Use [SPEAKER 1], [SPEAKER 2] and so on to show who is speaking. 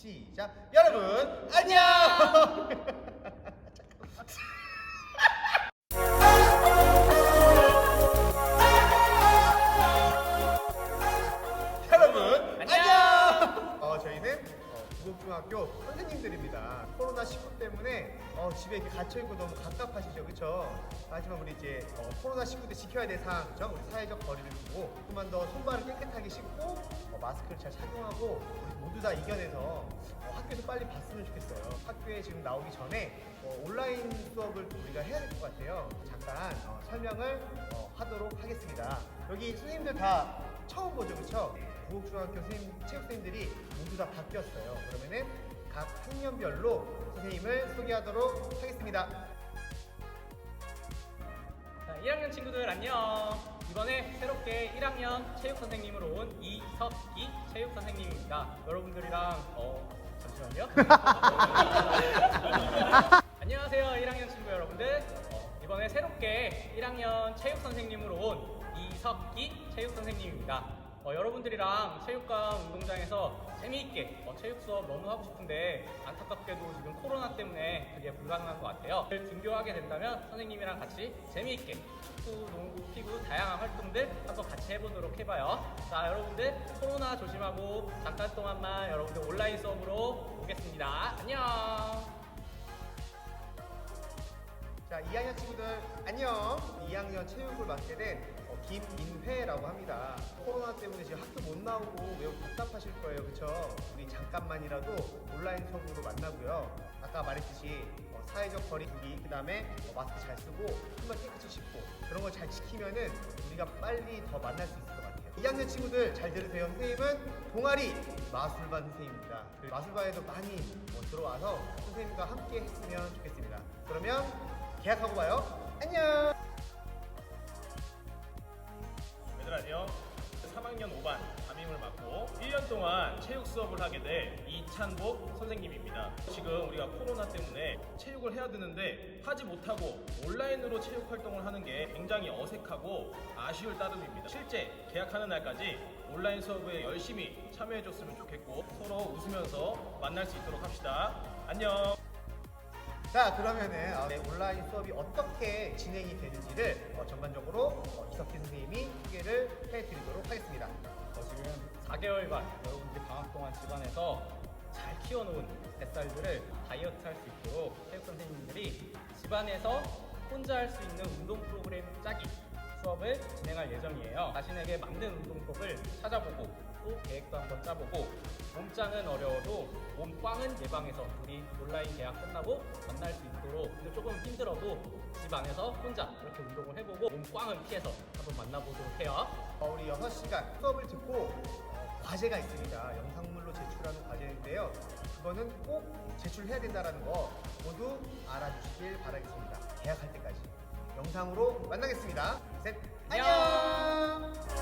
[SPEAKER 1] 시작. 여러분 안녕. 어, 부곡중학교 선생님들입니다. 코로나 19 때문에 어, 집에 이렇게 갇혀 있고 너무 갑갑하시죠, 그렇죠? 하지만 우리 이제 어, 코로나 19 때 지켜야 될 사항, 그렇죠? 우리 사회적 거리를 두고 조금만 더 손발을 깨끗하게 씻고 어, 마스크를 잘 착용하고 우리 모두 다 이겨내서 어, 학교에서 빨리 봤으면 좋겠어요. 학교에 지금 나오기 전에 어, 온라인 수업을 또 우리가 해야 될 것 같아요. 잠깐 어, 설명을 어, 하도록 하겠습니다. 여기 선생님들 다 처음 보죠, 그렇 죠? 부곡중학교 선생님, 체육 선생님들이 모두 다 바뀌었어요. 그러면은 각 학년별로 선생님을 소개하도록 하겠습니다.
[SPEAKER 2] 자, 1학년 친구들 안녕. 이번에 새롭게 1학년 체육 선생님으로 온 이석기 체육 선생님입니다. 여러분들이랑 어 잠시만요. 안녕하세요, 1학년 친구 여러분들. 어, 이번에 새롭게 1학년 체육 선생님으로 온 이석기 체육 선생님입니다. 어, 여러분들이랑 체육관 운동장에서 재미있게 어, 체육 수업 너무 하고 싶은데 안타깝게도 지금 코로나 때문에 그게 불가능한 것 같아요. 등교하게 된다면 선생님이랑 같이 재미있게 축구, 농구, 피구 다양한 활동들 한번 같이 해보도록 해봐요. 자, 여러분들 코로나 조심하고 잠깐 동안만 여러분들 온라인 수업으로 오겠습니다. 안녕.
[SPEAKER 1] 자, 2학년 친구들 안녕. 2학년 체육을 맡게 된 어, 김민회라고 합니다. 코로나 때문에 지금 학교 못 나오고 매우 답답하실 거예요, 그렇죠? 우리 잠깐만이라도 온라인 수업으로 만나고요. 아까 말했듯이 어, 사회적 거리 두기, 그다음에 어, 마스크 잘 쓰고 손발 깨끗이 씻고 그런 걸 잘 지키면은 우리가 빨리 더 만날 수 있을 것 같아요. 2학년 친구들 잘 들으세요. 선생님은 동아리 마술반 선생님입니다. 그 마술반에도 많이 어, 들어와서 선생님과 함께 했으면 좋겠습니다. 그러면 계약하고 봐요. 안녕.
[SPEAKER 3] 얘들 안녕. 3학년 5반 담임을 맡고 1년 동안 체육 수업을 하게 된 이찬복 선생님입니다. 지금 우리가 코로나 때문에 체육을 해야 되는데 하지 못하고 온라인으로 체육 활동을 하는 게 굉장히 어색하고 아쉬울 따름입니다. 실제 계약하는 날까지 온라인 수업에 열심히 참여해 줬으면 좋겠고 서로 웃으면서 만날 수 있도록 합시다. 안녕.
[SPEAKER 1] 자 그러면은 어, 네, 온라인 수업이 어떻게 진행이 되는지를 어, 전반적으로 어, 이석기 선생님이 소개를 해드리도록 하겠습니다.
[SPEAKER 2] 어, 지금 4개월간 여러분들이 방학 동안 집안에서 잘 키워놓은 뱃살들을 다이어트 할 수 있도록 체육 선생님들이 집안에서 혼자 할 수 있는 운동 프로그램 짜기 수업을 진행할 예정이에요. 자신에게 맞는 운동법을 찾아보고 또 계획도 한번 짜보고 몸짱은 어려워도 몸꽝은 예방해서 우리 온라인 계약 끝나고 만날 수 있도록 근데 조금 힘들어도 집 안에서 혼자 이렇게 운동을 해보고 몸꽝은 피해서 한번 만나보도록 해요.
[SPEAKER 1] 어, 우리 6시간 수업을 듣고 어, 과제가 있습니다. 영상물로 제출하는 과제인데요. 그거는 꼭 제출해야 된다는 거 모두 알아주시길 바라겠습니다. 계약할 때까지 영상으로 만나겠습니다. 셋,
[SPEAKER 2] 안녕.
[SPEAKER 1] 안녕.